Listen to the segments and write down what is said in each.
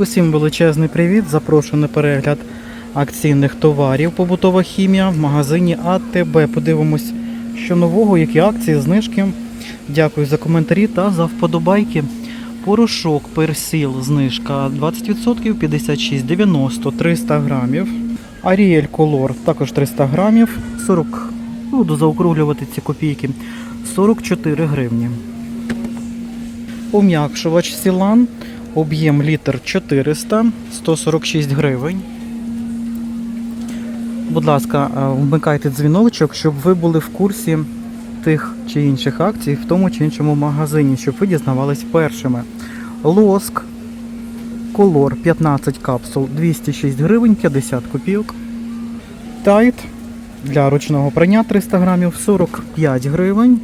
Усім величезний привіт! Запрошую на перегляд акційних товарів побутова хімія в магазині АТБ. Подивимось, що нового, які акції, знижки. Дякую за коментарі та за вподобайки. Порошок персіл знижка 20%, 56,90, 300 грамів. Аріель Колор також 300 грамів, 40, ну, буду заокруглювати ці копійки, 44 гривні. Пом'якшувач Сілан, об'єм літр 400, 146 гривень. Будь ласка, е, вмикайте дзвіночок, щоб ви були в курсі тих чи інших акцій в тому чи іншому магазині, щоб ви дізнавались першими. Лоск, колор 15 капсул 206 гривень 50 копійок. Тайт для ручного прання 300 грамів 45 гривень.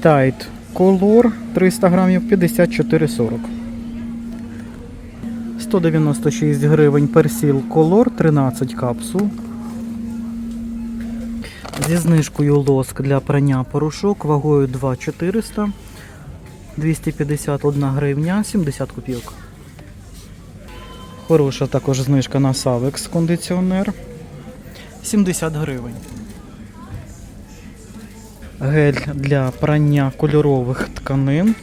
Тайт колор 300 грамів 54,40. 196 гривень персіл колор 13 капсул. Зі знижкою лоск для прання порошок вагою 2,400 251 гривня 70 копійок. Хороша також знижка на Savex кондиціонер 70 гривень. Гель для прання кольорових тканин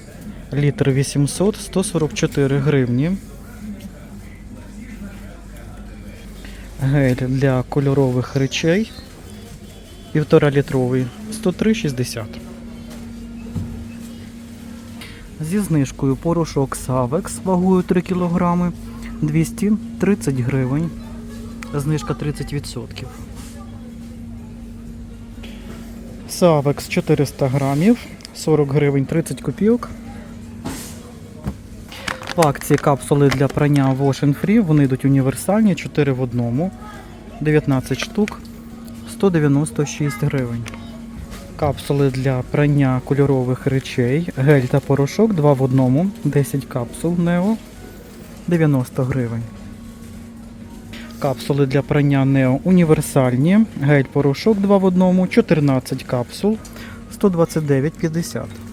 літр 800 144 гривні. Гель для кольорових речей 1,5 літровий 103,60. Зі знижкою порошок Savex вагою 3 кг 230 гривень. Знижка 30%. Savex 400 грамів 40 гривень 30 копійок. В акції капсули для прання Wash Free. Вони йдуть універсальні 4 в одному. 19 штук 196 гривень. Капсули для прання кольорових речей, гель та порошок 2 в одному, 10 капсул Нео 90 гривень. Капсули для прання Нео універсальні, гель порошок 2 в одному, 14 капсул 129,50.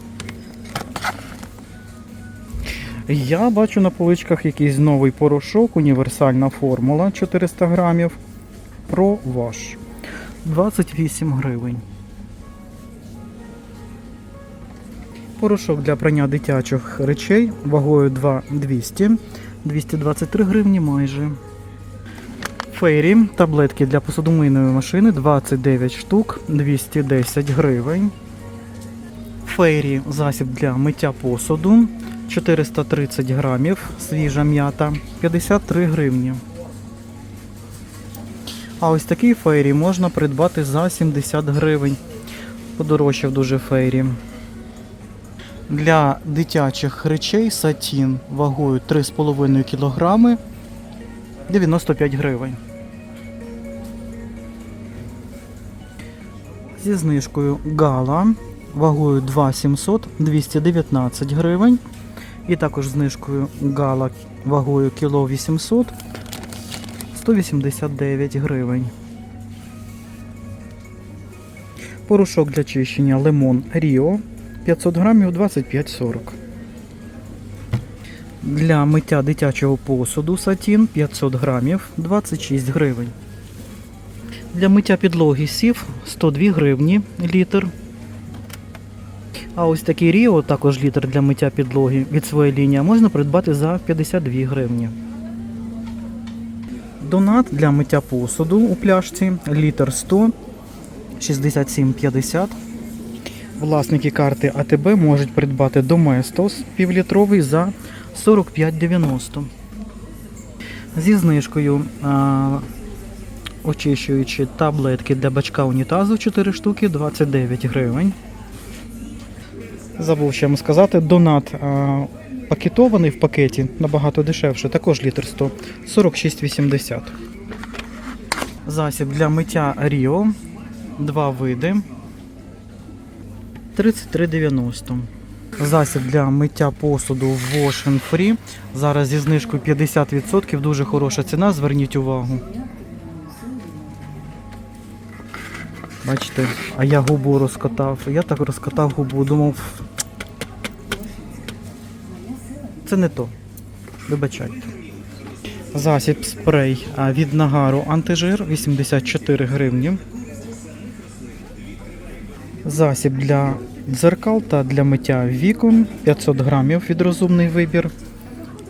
Я бачу на поличках якийсь новий порошок, універсальна формула 400 грамів. Про ваш 28 гривень. Порошок для прання дитячих речей вагою 2,200, 223 гривні майже. Фейрі таблетки для посудомийної машини 29 штук, 210 гривень. Фейрі засіб для миття посуду 430 грамів, свіжа м'ята 53 гривні. А ось такий фейрі можна придбати за 70 гривень. Подорожчав дуже фейрі. Для дитячих речей сатін вагою 3,5 кг 95 гривень. Зі знижкою гала вагою 2,700 219 гривень. І також знижкою гала вагою кіло 800 189 гривень. Порошок для чищення лимон Ріо 500 грамів 25,40. Для миття дитячого посуду сатін 500 грамів 26 гривень. Для миття підлоги сів 102 гривні літр. А ось такий Ріо, також літр для миття підлоги від своєї лінії, можна придбати за 52 гривні. Донат для миття посуду у пляшці літр 100 67,50. Власники карти АТБ можуть придбати Доместос півлітровий за 45,90. Зі знижкою а, очищуючи таблетки для бачка унітазу 4 штуки 29 гривень. Забув ще вам сказати, донат а, пакетований в пакеті набагато дешевше, також літр 100 46,80. Засіб для миття Ріо. Два види. 33,90. Засіб для миття посуду Wash and Free. Зараз зі знижкою 50%. Дуже хороша ціна, зверніть увагу. Бачите, а я губу розкатав. Я так розкатав губу, думав. Це не то. Вибачайте. Засіб спрей від нагару антижир 84 гривні. Засіб для дзеркал та для миття вікон 500 грамів від розумний вибір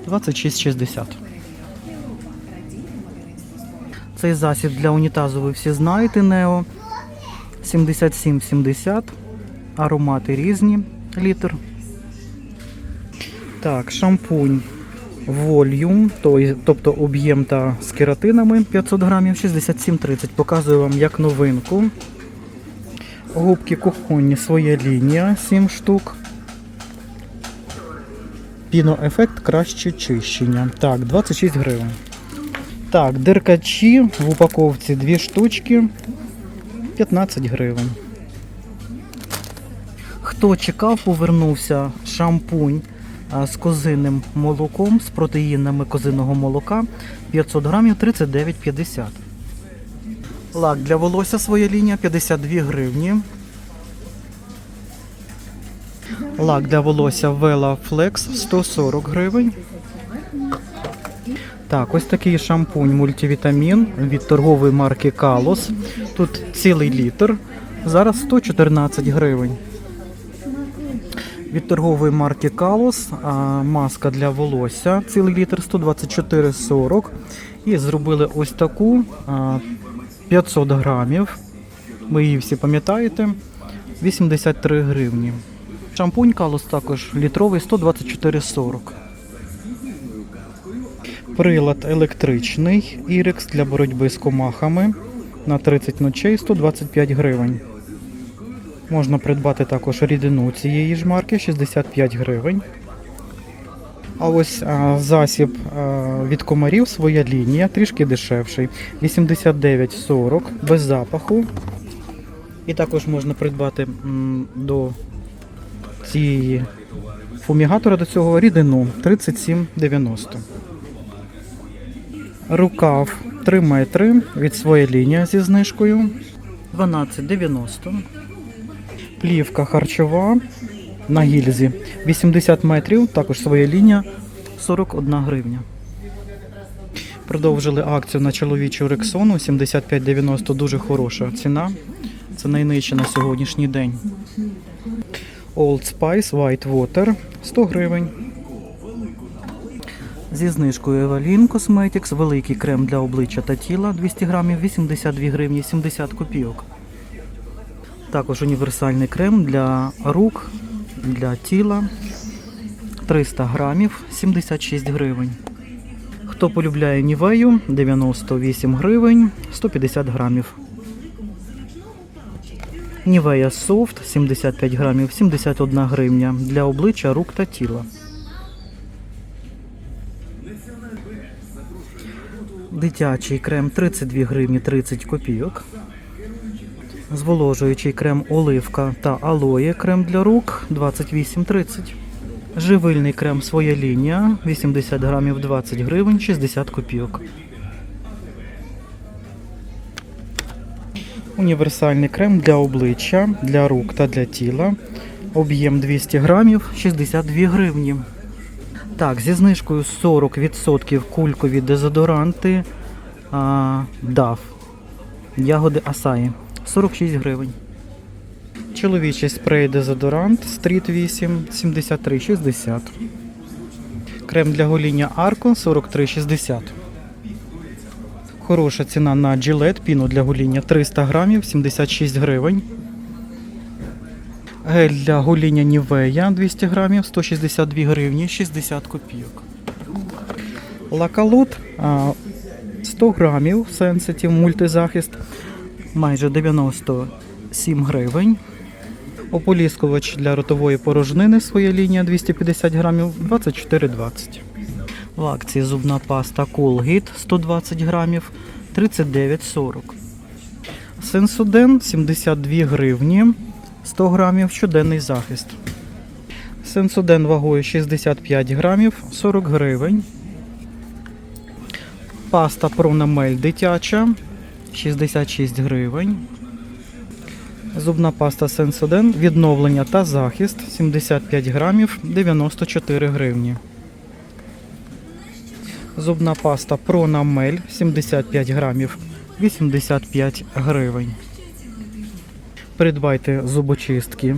26,60. Цей засіб для унітазу ви всі знаєте Нео 77,70. Аромати різні літр. Так, шампунь Volume, тобто об'єм та з кератинами 500 грамів 67,30. Показую вам як новинку. Губки кухонні своя лінія 7 штук. Піноефект краще чищення. Так, 26 гривень. Так, диркачі в упаковці 2 штучки 15 гривень. Хто чекав, повернувся шампунь з козиним молоком, з протеїнами козиного молока 500 грамів 39,50. Лак для волосся своя лінія 52 гривні. Лак для волосся Vela Flex 140 гривень. Так, ось такий шампунь мультивітамін від торгової марки Kalos. Тут цілий літр. Зараз 114 гривень. Від торгової марки а, маска для волосся, цілий літр 124,40. І зробили ось таку 500 грамів. Ви її всі пам'ятаєте. 83 гривні. Шампунь Kalos також літровий 124,40. Прилад електричний Ірекс для боротьби з комахами на 30 ночей 125 гривень. Можна придбати також рідину цієї ж марки 65 гривень. А ось а, засіб а, від комарів своя лінія, трішки дешевший. 89,40 без запаху. І також можна придбати м, до цієї фумігатора до цього рідину 37,90. Рукав 3 метри від своєї лінії зі знижкою 12,90. Плівка харчова на гільзі 80 метрів, також своя лінія 41 гривня. Продовжили акцію на чоловічу рексону 75,90 дуже хороша ціна. Це найнижче на сьогоднішній день. Old Spice White Water 100 гривень. Зі знижкою Evalin Cosmetics, великий крем для обличчя та тіла 200 грамів 82 гривні 70 копійок. Також універсальний крем для рук, для тіла 300 грамів 76 гривень. Хто полюбляє нівею 98 гривень 150 грамів. Нівея Soft 75 грамів 71 гривня для обличчя, рук та тіла. Дитячий крем 32 гривні 30 копійок. Зволожуючий крем оливка та алоє крем для рук 28,30. Живильний крем своя лінія 80 грамів 20 гривень 60 копійок. Універсальний крем для обличчя, для рук та для тіла. Об'єм 200 грамів 62 гривні. Так, зі знижкою 40% кулькові дезодоранти а, DAF. Ягоди Асаї. 46 гривень. Чоловічий спрей дезодорант Street 8 73,60. Крем для гоління Арко 43,60. Хороша ціна на Gillette піну для гоління 300 грамів 76 гривень. Гель для гоління Нівея 200 грамів 162 гривні 60 копійок. Лакалут 100 грамів Sensitive мультизахист майже 97 гривень. Ополіскувач для ротової порожнини своя лінія 250 грамів 24,20. В акції зубна паста Colgate 120 грамів 39,40. Сенсоден 72 гривні 100 грамів щоденний захист. Сенсоден вагою 65 грамів 40 гривень. Паста Пронамель дитяча 66 гривень. Зубна паста Сенсоден відновлення та захист 75 грамів 94 гривні. Зубна паста Пронамель 75 грамів 85 гривень. Придбайте зубочистки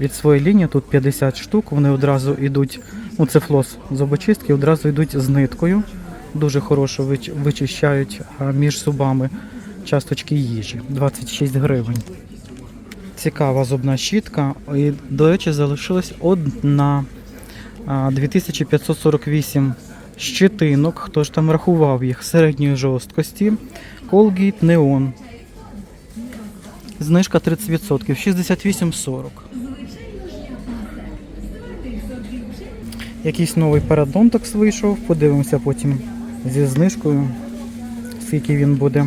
від своєї лінії, тут 50 штук, вони одразу йдуть, ну це флос зубочистки, одразу йдуть з ниткою. Дуже хорошо вичищають між зубами часточки їжі. 26 гривень. Цікава зубна щітка. І, до речі, залишилась одна 2548 щитинок. Хто ж там рахував їх середньої жорсткості. Colgate Neon. Знижка 30%, 68,40. Якийсь новий парадонтекс вийшов, подивимося потім зі знижкою, скільки він буде.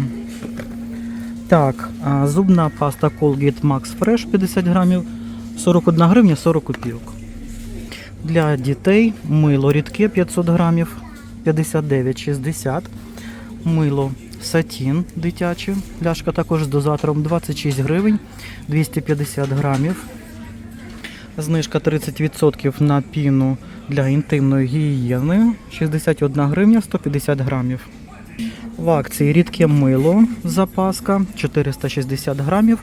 Так, зубна паста Colgate Max Fresh 50 грамів, 41 гривня 40 копійок. Для дітей мило рідке 500 грамів, 59,60. Мило сатін дитяче, пляшка також з дозатором 26 гривень, 250 грамів. Знижка 30% на піну для інтимної гігієни 61 гривня 150 грамів. В акції рідке мило запаска 460 грамів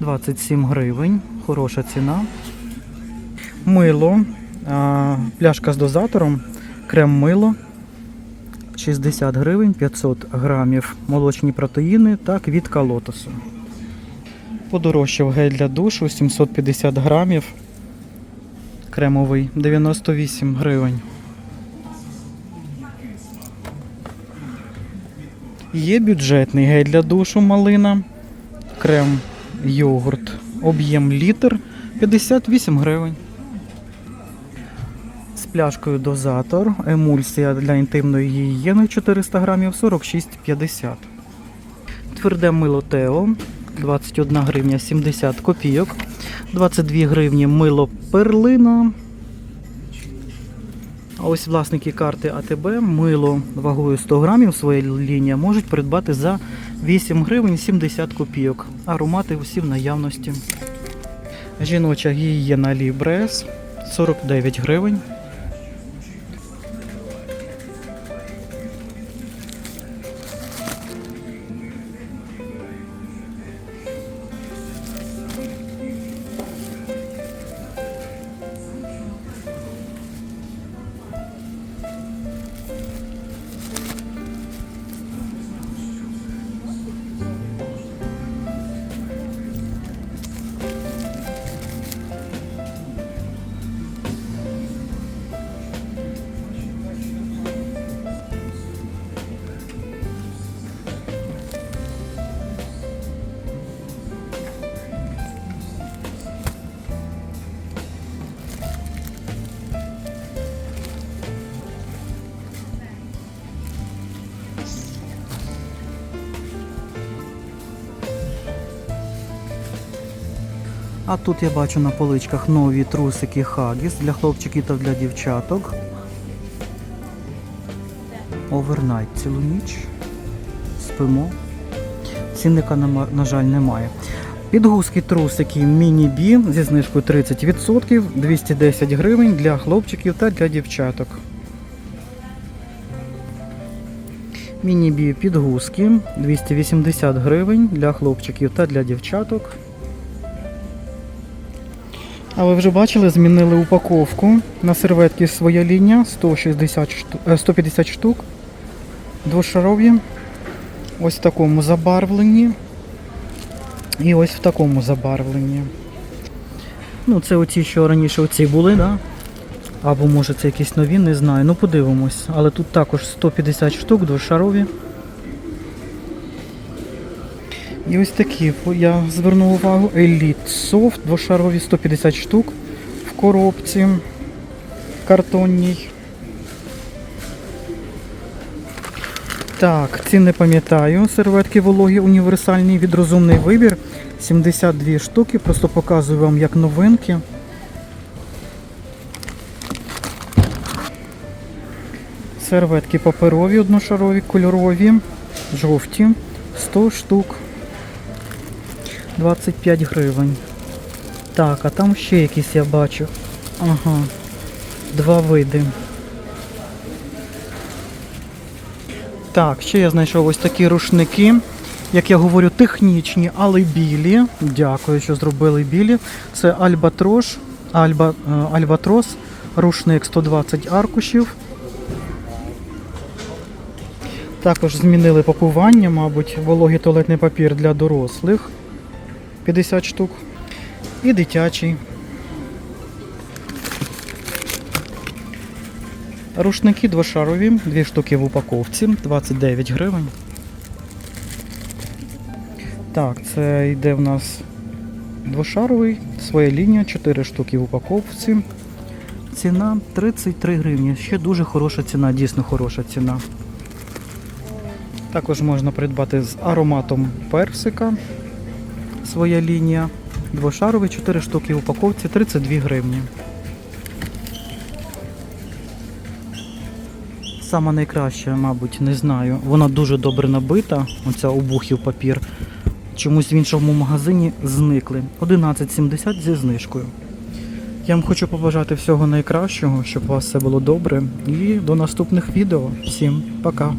27 гривень. Хороша ціна. Мило, пляшка з дозатором, крем мило 60 гривень 500 грамів. Молочні протеїни та квітка лотосу. Подорожчав гель для душу 750 грамів. Кремовий 98 гривень. Є бюджетний гель для душу малина, крем йогурт, об'єм літр 58 гривень. Пляшкою дозатор, емульсія для інтимної гігієни 400 грамів 46,50. Тверде мило Тео 21 гривня 70 копійок. 22 гривні мило перлина. А ось власники карти АТБ мило вагою 100 грамів своя лінія можуть придбати за 8 гривень 70 копійок. Аромати усі в наявності. Жіноча гігієна Лібрес 49 гривень. А тут я бачу на поличках нові трусики Хагіс для хлопчиків та для дівчаток. Овернайт цілу ніч. Спимо. Цінника, на жаль, немає. Підгузки трусики міні-бі зі знижкою 30%, 210 гривень для хлопчиків та для дівчаток. Міні-бі підгузки 280 гривень для хлопчиків та для дівчаток. А ви вже бачили, змінили упаковку на серветки своя лінія 160 шту... е, 150 штук. Двошарові. Ось в такому забарвленні. І ось в такому забарвленні. Ну, це оці, що раніше оці були, да? Або може це якісь нові, не знаю. Ну подивимось. Але тут також 150 штук, двошарові. І ось такі я звернув увагу. Elite Soft, двошарові 150 штук в коробці картонній. Так, ці не пам'ятаю. Серветки вологі універсальні від розумний вибір. 72 штуки. Просто показую вам як новинки. Серветки паперові, одношарові, кольорові, жовті, 100 штук. 25 гривень. Так, а там ще якісь я бачу. Ага. Два види. Так, ще я знайшов ось такі рушники. Як я говорю, технічні, але білі. Дякую, що зробили білі. Це Альбатрош, Альба, е, Альбатрос, рушник 120 аркушів. Також змінили пакування, мабуть, вологий туалетний папір для дорослих 50 штук. І дитячий. Рушники двошарові, дві штуки в упаковці, 29 гривень. Так, це йде в нас двошаровий, своя лінія, 4 штуки в упаковці. Ціна 33 гривні. Ще дуже хороша ціна, дійсно хороша ціна. Також можна придбати з ароматом персика. Своя лінія. Двошаровий, 4 штуки в упаковці, 32 гривні. Сама найкраща, мабуть, не знаю. Вона дуже добре набита, оця обухів папір. Чомусь в іншому магазині зникли. 11,70 зі знижкою. Я вам хочу побажати всього найкращого, щоб у вас все було добре. І до наступних відео. Всім пока!